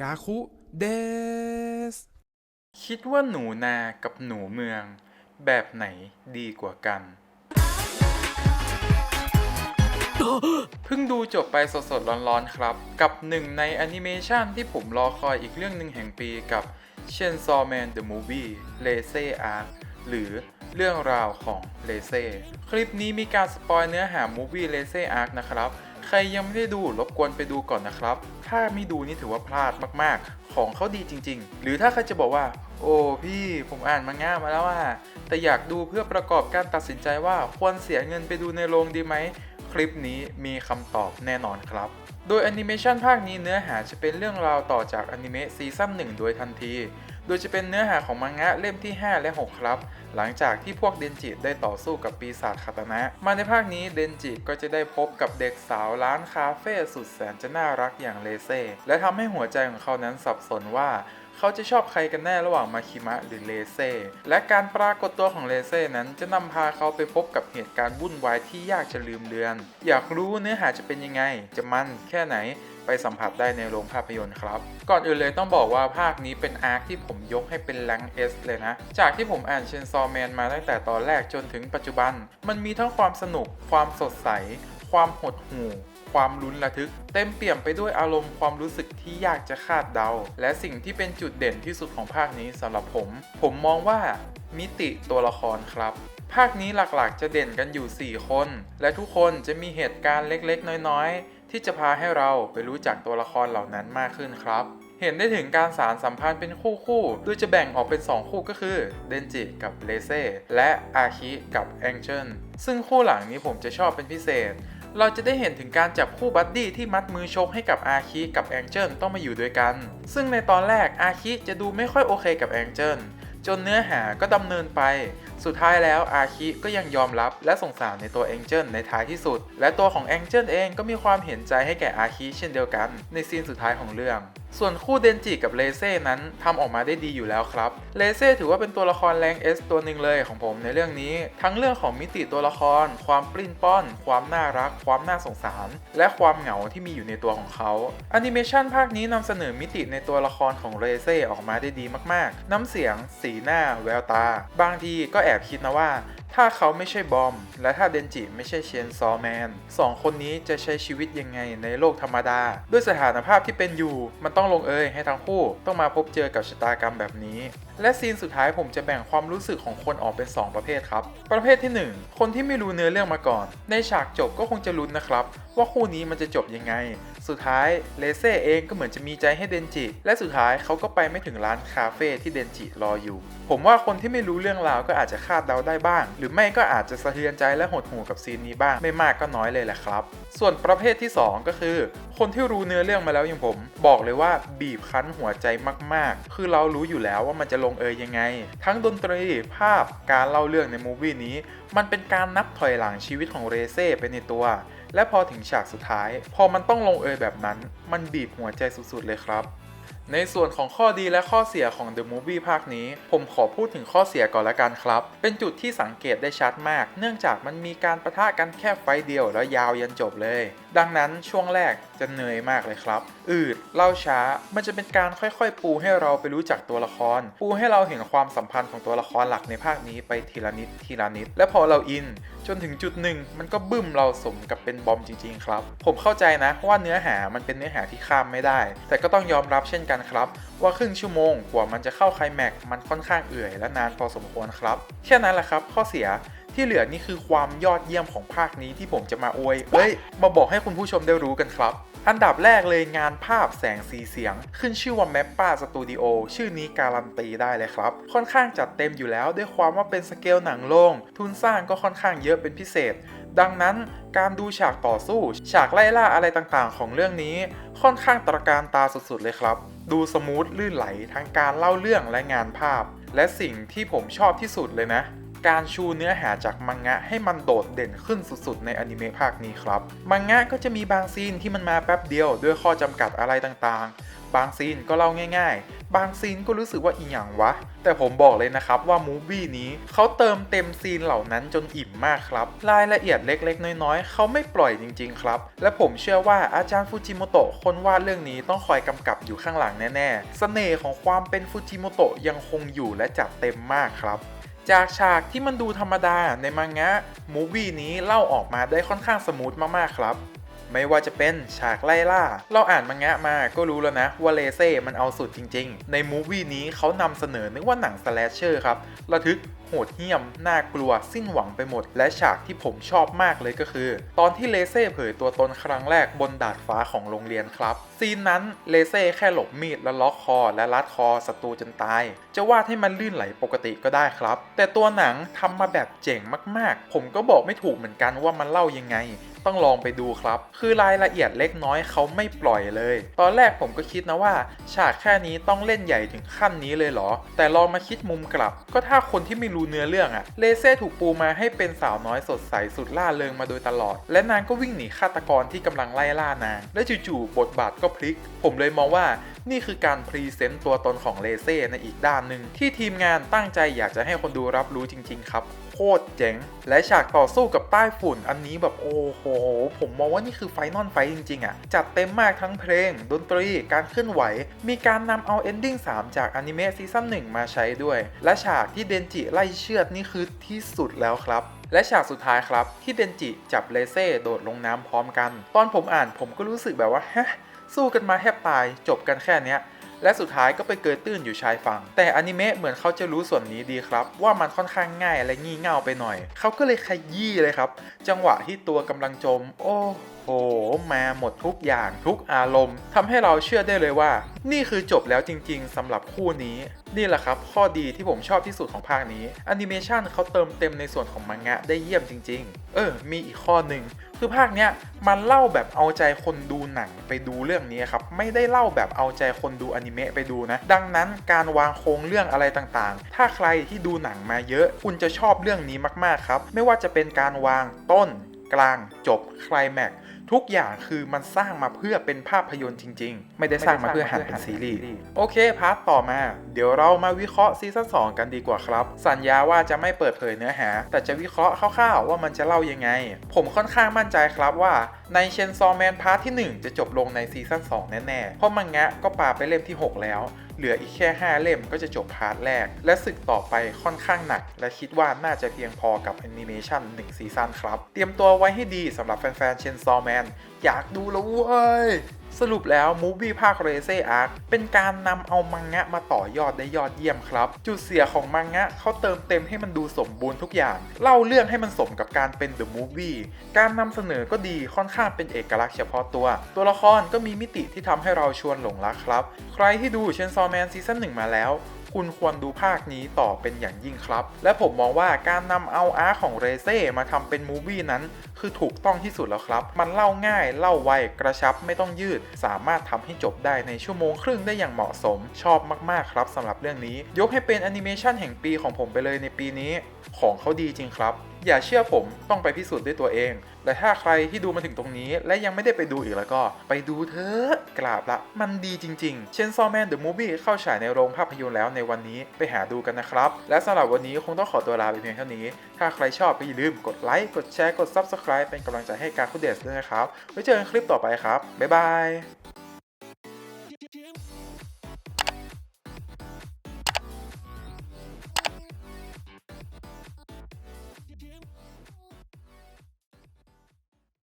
กาคุเดสคิดว่าหนูนากับหนูเมือง แบบไหนดีกว่ากัน เพิ่งดูจบไปสดๆ ร้อนๆ ครับ กับหนึ่งในแอนิเมชันที่ผมรอคอยอีกเรื่องหนึ่งแห่งปีกับ Chainsaw Man the Movie l a z e Arc หรือเรื่องราวของเลเซ่คลิปนี้มีการสปอยเนื้อหา Movie l a z e Arc นะครับ ใครยังไม่ได้ดูรบกวนไปดูก่อนนะครับ ถ้าไม่ดูนี่ถือว่าพลาดมากๆ ของเขาดีจริง ๆ หรือถ้าใครจะบอกว่า โอ้พี่ผมอ่านมังงะมาแล้วว่าแต่อยากดูเพื่อประกอบการตัดสินใจว่าควรเสียเงินไปดูในโรงดีไหม คลิปนี้มีคำตอบแน่นอนครับโดยแอนิเมชันภาคนี้เนื้อหาจะเป็นเรื่องราวต่อจากอนิเมะซีซั่น1โดยทันที โดยจะเป็นเนื้อหาของมังงะเล่มที่ 5 และ 6 ครับ หลังจากที่พวกเดนจิได้ต่อสู้กับปีศาจคาตานะ มาในภาคนี้เดนจิก็จะได้พบกับเด็กสาวร้านคาเฟ่สุดแสนจะน่ารักอย่างเลเซ่และทำให้หัวใจของเขานั้นสับสนว่า เขาจะชอบใครกันแน่ระหว่างมาคิมะหรือเลเซ่และการปรากฏตัวของเลเซ่นั้นจะนำพาเขาไปพบกับเหตุการณ์วุ่นวายที่ยากจะลืมเลือน อยากรู้เนื้อหาจะเป็นยังไง จะมันแค่ไหนไปสัมผัสได้ในโรงภาพยนตร์ครับ ก่อนอื่นเลยต้องบอกว่าภาคนี้เป็นอาร์คที่ผมยกให้เป็นแรงเอสเลยนะ จากที่ผมอ่านเชนซอแมนมาตั้งแต่ตอนแรกจนถึงปัจจุบัน มันมีทั้งความสนุก ความสดใส ความหดหู่ ความลุ้นระทึก เต็มเปี่ยมไปด้วยอารมณ์ความรู้สึกที่ยากจะคาดเดา และสิ่งที่เป็นจุดเด่นที่สุดของภาคนี้สำหรับผม ผมมองว่ามิติตัวละครครับภาคนี้หลักๆ จะเด่นกันอยู่ 4 คน และทุกคนจะมีเหตุการณ์เล็กๆ น้อยๆ ที่จะพาให้เราไปรู้จักตัวละครเหล่านั้นมากขึ้นครับ เห็นได้ถึงการสารสัมพันธ์เป็นคู่ๆโดยจะแบ่งออกเป็น 2 คู่ก็คือเดนจิกับเลเซ่และอาคิกับแองเจิลซึ่งคู่หลังนี้ผมจะชอบเป็นพิเศษ เราจะได้เห็นถึงการจับคู่บัดดี้ที่มัดมือชกให้กับอาคิกับแองเจิลต้องมาอยู่ด้วยกัน ซึ่งในตอนแรกอาคิจะดูไม่ค่อยโอเคกับแองเจิลจนเนื้อหาก็ดำเนินไป สุดท้ายแล้วอาคิก็ยังยอมรับและสงสารในตัวแองเจิลในท้ายที่สุด และตัวของแองเจิลเองก็มีความเห็นใจให้แก่อาคิเช่นเดียวกัน ในซีนสุดท้ายของเรื่อง ส่วนคู่เดนจิกับเลเซ่นั้นทำออกมาได้ดีอยู่แล้วครับ เลเซ่ถือว่าเป็นตัวละครแรงเอสตัวหนึ่งเลยของผมในเรื่องนี้ ทั้งเรื่องของมิติตัวละคร ความปลิ้นป้อน ความน่ารัก ความน่าสงสาร และความเหงาที่มีอยู่ในตัวของเขาแอนิเมชันภาคนี้นำเสนอมิติในตัวละครของเลเซ่ออกมาได้ดีมากๆ น้ำเสียง สีหน้า แววตา บางทีก็แอบคิดนะว่าถ้าเขาไม่ใช่บอม และถ้าเดนจิไม่ใช่เชนซอแมนสองคนนี้จะใช้ชีวิตยังไงในโลกธรรมดา ด้วยสถานภาพที่เป็นอยู่มันต้ององลงเอยให้ทั้งคู่ต้องมาพบเจอกับชะตากรรมแบบนี้ และซีนสุดท้ายผมจะแบ่งความรู้สึกของคนออกเป็น 2 ประเภทครับ ประเภทที่ 1 คนที่ไม่รู้เนื้อเรื่องมาก่อน ในฉากจบก็คงจะลุ้นนะครับ ว่าคู่นี้มันจะจบยังไง สุดท้ายเลเซ่เองก็เหมือนจะมีใจให้เดนจิ และสุดท้ายเขาก็ไปไม่ถึงร้านคาเฟ่ที่เดนจิรออยู่ ผมว่าคนที่ไม่รู้เรื่องราวก็อาจจะคาดเดาได้บ้าง หรือไม่ก็อาจจะสะเทือนใจและหดหู่กับซีนนี้บ้างไม่มากก็น้อยเลยแหละครับ ส่วนประเภทที่ 2 ก็คือ คนที่รู้เนื้อเรื่องมาแล้วอย่างผม บอกเลยว่าบีบคั้นหัวใจมาก ๆ คือเรารู้อยู่แล้วว่ามันจะลงเอยยังไง ทั้งดนตรีภาพการเล่าเรื่องในมูวี่นี้ มันเป็นการนับถอยหลังชีวิตของเรเซ่ไปในตัว และพอถึงฉากสุดท้าย พอมันต้องลงเอยแบบนั้น มันบีบหัวใจสุดๆเลยครับ ในส่วนของข้อดีและข้อเสียของ The Movie ภาคนี้ ผมขอพูดถึงข้อเสียก่อนละกันครับ เป็นจุดที่สังเกตได้ชัดมาก เนื่องจากมันมีการประทะกันแค่ไฟเดียวแล้วยาวยันจบเลย ดังนั้นช่วงแรกจะเหนื่อยมากเลยครับ อืดเล่าช้า มันจะเป็นการค่อยๆ ปูให้เราไปรู้จักตัวละคร ปูให้เราเห็นความสัมพันธ์ของตัวละครหลักในภาคนี้ไปทีละนิดทีละนิด และพอเราอิน จนถึงจุดหนึ่งมันก็บึ้มเราสมกับเป็นบอมจริง ๆ ครับ ผมเข้าใจนะว่าเนื้อหามันเป็นเนื้อหาที่ข้ามไม่ได้ แต่ก็ต้องยอมรับเช่นกันครับ ว่าครึ่งชั่วโมงกว่ามันจะเข้าไคลแม็กมันค่อนข้างเอื่อยและนานพอสมควรครับแค่นั้นแหละครับ ข้อเสียที่เหลือนี่คือความยอดเยี่ยมของภาคนี้ที่ผมจะมาอวยเอ้ย มาบอกให้คุณผู้ชมได้รู้กันครับ อันดับแรกเลยงานภาพแสงสีเสียง ขึ้นชื่อว่าแมปป้าสตูดิโอชื่อนี้การันตีได้เลยครับ ค่อนข้างจัดเต็มอยู่แล้วด้วยความว่าเป็นสเกลหนังโลงทุนสร้างก็ค่อนข้างเยอะเป็นพิเศษ ดังนั้นการดูฉากต่อสู้ ฉากไล่ล่าอะไรต่างๆ ของเรื่องนี้ ค่อนข้างตระการตาสุดๆเลยครับ ดูสมูทลื่นไหลทั้งการเล่าเรื่องและงานภาพ และสิ่งที่ผมชอบที่สุดเลยนะ การชูเนื้อหาจากมังงะให้มันโดดเด่นขึ้นสุดๆ ในอนิเมะภาคนี้ครับ มังงะก็จะมีบางซีนที่มันมาแป๊บเดียวด้วยข้อจำกัดอะไรต่างๆ บางซีนก็เล่าง่ายๆ บางซีนก็รู้สึกว่าอีหยังวะ แต่ผมบอกเลยนะครับว่ามูฟวี่นี้เขาเติมเต็มซีนเหล่านั้นจนอิ่มมากครับ รายละเอียดเล็กๆ น้อยๆ เขาไม่ปล่อยจริงๆ ครับ และผมเชื่อว่าอาจารย์ฟูจิโมโตะคนวาดเรื่องนี้ต้องคอยกำกับอยู่ข้างหลังแน่ๆเสน่ห์ของความเป็นฟูจิโมโตะยังคงอยู่และจัดเต็มมากครับ จากฉากที่มันดูธรรมดาในมังงะมูวี่นี้เล่าออกมาได้ค่อนข้างสมูทมากๆครับ ไม่ว่าจะเป็นฉากไล่ล่า เราอ่านมังงะมาก็รู้แล้วนะว่าเลเซ่มันเอาสุดจริง ๆ ในมูฟวี่นี้เขานำเสนอนึกว่าหนังสแลชเชอร์ครับระทึกโหดเหี้ยม น่ากลัว สิ้นหวังไปหมด และฉากที่ผมชอบมากเลยก็คือ ตอนที่เลเซ่เผยตัวตนครั้งแรกบนดาดฟ้าของโรงเรียนครับ ซีนนั้นเลเซ่แค่หลบมีดแล้วล็อกคอ และรัดคอศัตรูจนตาย จะวาดให้มันลื่นไหลปกติก็ได้ครับ แต่ตัวหนังทำมาแบบเจ๋งมากๆ ผมก็บอกไม่ถูกเหมือนกันว่ามันเล่ายังไง ต้องลองไปดูครับ คือรายละเอียดเล็กน้อยเขาไม่ปล่อยเลย ตอนแรกผมก็คิดนะว่า ฉากแค่นี้ต้องเล่นใหญ่ถึงขั้นนี้เลยเหรอ แต่ลองมาคิดมุมกลับ ก็ถ้าคนที่ไม่รู้เนื้อเรื่องอะเลเซ่ถูกปูมาให้เป็นสาวน้อยสดใสสุดล่าเริงมาโดยตลอด และนางก็วิ่งหนีฆาตกรที่กำลังไล่ล่านาง และจู่ๆบทบาทก็พลิก ผมเลยมองว่านี่คือการพรีเซนต์ตัวตนของเลเซ่ในอีกด้านหนึ่งที่ทีมงานตั้งใจอยากจะให้คนดูรับรู้จริง ๆ ครับ โคตรเจ๋ง และฉากต่อสู้กับใต้ฝุ่นอันนี้แบบโอ้โห ผมมองว่านี่คือไฟนอลไฟจริงๆอะ จัดเต็มมากทั้งเพลง ดนตรี การเคลื่อนไหว มีการนำเอาเอนดิ้ง3 จากอนิเมะซีซั่น1มาใช้ด้วย และฉากที่เดนจิไล่เชือดนี่คือที่สุดแล้วครับและฉากสุดท้ายครับที่เดนจิจับเลเซ่โดดลงน้ำพร้อมกัน ตอนผมอ่านผมก็รู้สึกแบบว่าฮะสู้กันมาแทบตายจบกันแค่เนี้ย และสุดท้ายก็ไปเกยตื้นอยู่ชายฝั่ง แต่อนิเมะเหมือนเขาจะรู้ส่วนนี้ดีครับ ว่ามันค่อนข้างง่ายและงี่เง่าไปหน่อย เขาก็เลยขยี้เลยครับ จังหวะที่ตัวกำลังจม โอ้โหมาหมดทุกอย่างทุกอารมณ์ทำให้เราเชื่อได้เลยว่า นี่คือจบแล้วจริง ๆสำหรับคู่นี้ นี่แหละครับ ข้อดีที่ผมชอบที่สุดของภาคนี้แอนิเมชันเขาเติมเต็มในส่วนของมังงะได้เยี่ยมจริง ๆ เออ มีอีกข้อหนึ่งคือภาคเนี้ยมันเล่าแบบเอาใจคนดูหนังไปดูเรื่องนี้ครับไม่ได้เล่าแบบเอาใจคนดูอนิเมะไปดูนะดังนั้นการวางโครงเรื่องอะไรต่างๆ ถ้าใครที่ดูหนังมาเยอะ คุณจะชอบเรื่องนี้มากๆครับ ไม่ว่าจะเป็นการวางต้น กลางจบไคลแม็ก ทุกอย่างคือมันสร้างมาเพื่อเป็นภาพยนตร์จริง ๆ ไม่ได้สร้างมาเพื่อหันเป็นซีรีส์โอเคพาร์ทต่อมา เดี๋ยวเรามาวิเคราะห์ซีซั่น2กันดีกว่าครับ สัญญาว่าจะไม่เปิดเผยเนื้อหา แต่จะวิเคราะห์คร่าวๆว่ามันจะเล่ายังไง ผมค่อนข้างมั่นใจครับว่าในเชนซอแมนพาร์ทที่ 1 จะจบลงในซีซั่น2แน่ๆ เพราะมังงะก็ปาไปเล่มที่ 6 แล้ว เหลืออีกแค่ 5 เล่มก็จะจบพาร์ทแรก และศึกต่อไปค่อนข้างหนัก และคิดว่าน่าจะเพียงพอกับแอนิเมชัน1ซีซั่นครับ เตรียมตัวไว้ให้ดีสำหรับแฟนๆเชนซอแมนอยากดูแล้วเว้ย สรุปแล้วมูฟวี่ภาคเรเซอาร์คเป็นการนำเอามังงะมาต่อยอดได้ยอดเยี่ยมครับ จุดเสียของมังงะเขาเติมเต็มให้มันดูสมบูรณ์ทุกอย่าง เล่าเรื่องให้มันสมกับการเป็นเดอะมูฟวี่การนำเสนอก็ดีค่อนข้างเป็นเอกลักษณ์เฉพาะตัว ตัวละครก็มีมิติที่ทำให้เราชวนหลงรักครับ ใครที่ดูเชนซอแมนซีซั่นหนึ่งมาแล้ว คุณควรดูภาคนี้ต่อเป็นอย่างยิ่งครับ และผมมองว่าการนำเอาอาร์ของเรเซ่มาทำเป็นมูฟวี่นั้น คือถูกต้องที่สุดแล้วครับ มันเล่าง่ายเล่าไวกระชับไม่ต้องยืด สามารถทำให้จบได้ในชั่วโมงครึ่งได้อย่างเหมาะสม ชอบมากๆครับสำหรับเรื่องนี้ ยกให้เป็นแอนิเมชันแห่งปีของผมไปเลยในปีนี้ ของเขาดีจริงครับ อย่าเชื่อผมต้องไปพิสูจน์ด้วยตัวเอง และถ้าใครที่ดูมาถึงตรงนี้ และยังไม่ได้ไปดูอีกแล้วก็ ไปดูเถอะกราบละ มันดีจริง ๆ เช่นซอแมนเดอะมูฟวี่เข้าฉายในโรงภาพยนตร์แล้วในวันนี้ไปหาดูกันนะครับ และสำหรับวันนี้คงต้องขอตัวลาไปเพียงเท่านี้ ถ้าใครชอบก็อย่าลืมกดไลค์กดแชร์กด Subscribe เป็นกำลังใจให้การคุเดสด้วยนะครับไว้เจอกันคลิปต่อไปครับบ๊ายบาย